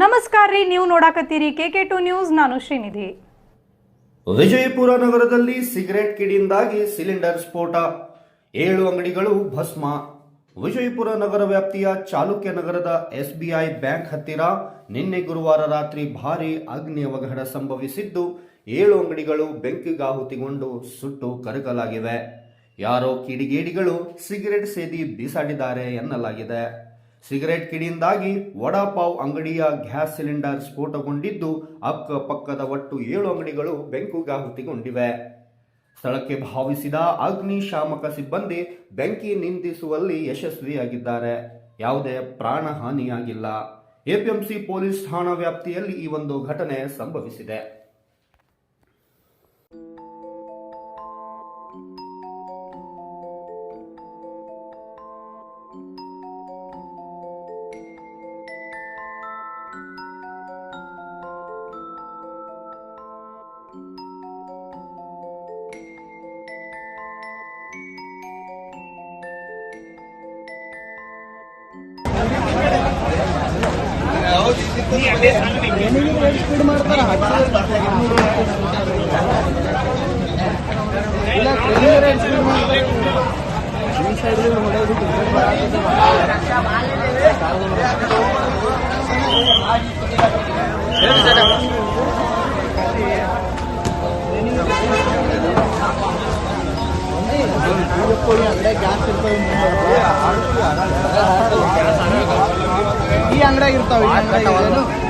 ನಮಸ್ಕಾರ ರೀ, ನೀವು ನೋಡಾಕತ್ತೀರಿ ಕೆ ಕೆ ಟು ನ್ಯೂಸ್, ನಾನು ಶ್ರೀನಿಧಿ. ವಿಜಯಪುರ ನಗರದಲ್ಲಿ ಸಿಗರೆಟ್ ಕಿಡಿಯಿಂದಾಗಿ ಸಿಲಿಂಡರ್ ಸ್ಫೋಟ. ಏಳು ಅಂಗಡಿಗಳು ಭಸ್ಮ. ವಿಜಯಪುರ ನಗರ ವ್ಯಾಪ್ತಿಯ ಚಾಲುಕ್ಯ ನಗರದ ಎಸ್ಬಿಐ ಬ್ಯಾಂಕ್ ಹತ್ತಿರ ನಿನ್ನೆ ಗುರುವಾರ ರಾತ್ರಿ ಭಾರೀ ಅಗ್ನಿ ಅವಘಡ ಸಂಭವಿಸಿದ್ದು, ಏಳು ಅಂಗಡಿಗಳು ಬೆಂಕಿಗಾಹುತಿಗೊಂಡು ಸುಟ್ಟು ಕರಗಲಾಗಿವೆ. ಯಾರೋ ಕಿಡಿಗೇಡಿಗಳು ಸಿಗರೆಟ್ ಸೇದಿ ಬೀಸಾಡಿದ್ದಾರೆ ಎನ್ನಲಾಗಿದೆ. ಸಿಗರೆಟ್ ಕಿಡಿಯಿಂದಾಗಿ ವಡಾಪಾವ್ ಅಂಗಡಿಯ ಗ್ಯಾಸ್ ಸಿಲಿಂಡರ್ ಸ್ಫೋಟಗೊಂಡಿದ್ದು ಅಕ್ಕಪಕ್ಕದ ಒಟ್ಟು ಏಳು ಅಂಗಡಿಗಳು ಬೆಂಕುಗಾಹುತಿಗೊಂಡಿವೆ ಸ್ಥಳಕ್ಕೆ ಭಾವಿಸಿದ ಅಗ್ನಿಶಾಮಕ ಸಿಬ್ಬಂದಿ ಬೆಂಕಿ ನಿಂದಿಸುವಲ್ಲಿ ಯಶಸ್ವಿಯಾಗಿದ್ದಾರೆ. ಯಾವುದೇ ಪ್ರಾಣ ಹಾನಿಯಾಗಿಲ್ಲ. ಎಪಿಎಂಸಿ ಪೊಲೀಸ್ ಠಾಣಾ ವ್ಯಾಪ್ತಿಯಲ್ಲಿ ಈ ಒಂದು ಘಟನೆ ಸಂಭವಿಸಿದೆ. ಈ ಅಂಗಡಿಯಾಗ ಇರ್ತಾವ ಈ ಅಂಗಡಿಯಾಗ ವಾರವ ಇವು ಮುಂದಿನ